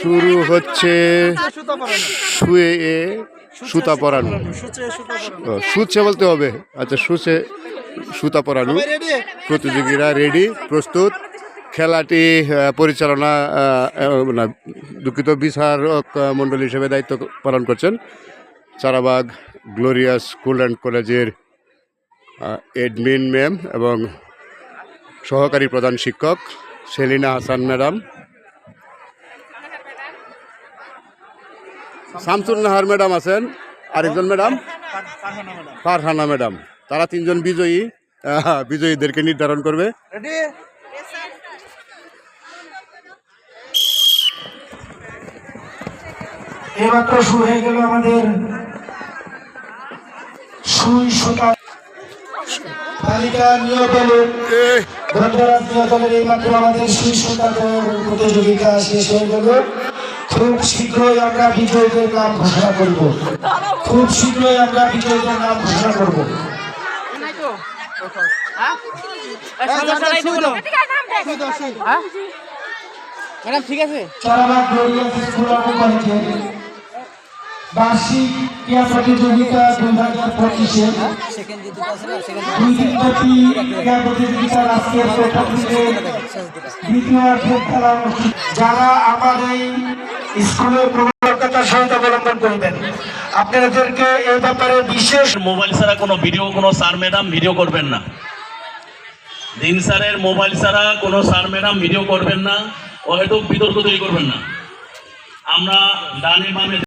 শুরু হচ্ছে শুয়ে এ সুতা পরানো। ও, সুচ্ছে বলতে হবে। আচ্ছা সুচে সুতা পরানো। প্রতিযোগীরা রেডি প্রস্তুত। খেলাটি পরিচালনা না দুঃখিত বিচারক মণ্ডলী হিসেবে দায়িত্ব পালন করছেন চারাবাগ গ্লোরিয়াস স্কুল অ্যান্ড কলেজের এডমিন ম্যাম এবং সহকারী প্রধান শিক্ষক সেলিনা হাসান ম্যাডাম। শামসুন নাহার ম্যাডাম আছেন। আরেকজন ম্যাডাম? ফারহানা ম্যাডাম। তারা তিনজন বিজয়ী আহ, বিজয়ীদেরকে নির্ধারণ করবে। এইমাত্র শুরু হয়ে গেল আমাদের। সুই সুতা বালিকা নিয় দলের এই, এইমাত্র আমাদের দৌড় প্রতিযোগিতা শেষ হয়ে গেল। খুব শীঘ্রই আমরা বিজয়ীদের নাম ঘোষণা করব। খুব শীঘ্রই আমরা বিজয়ীদের নাম ঘোষণা করব। ম্যাডাম ঠিক আছে? বার্ষিক প্রতিযোগিতা দুই হাজার পঁচিশে। যারা আমার এই আপনাদেরকে এই ব্যাপারে বিশেষ মোবাইল ছাড়া কোনো ভিডিও, কোনো স্যার, ম্যাডাম ভিডিও করবেন না। দিন স্যারের মোবাইল ছাড়া কোনো স্যার, ম্যাডাম ভিডিও করবেন না হয়তো বিতর্ক তৈরি করবেন না। আমরা ডানে বামে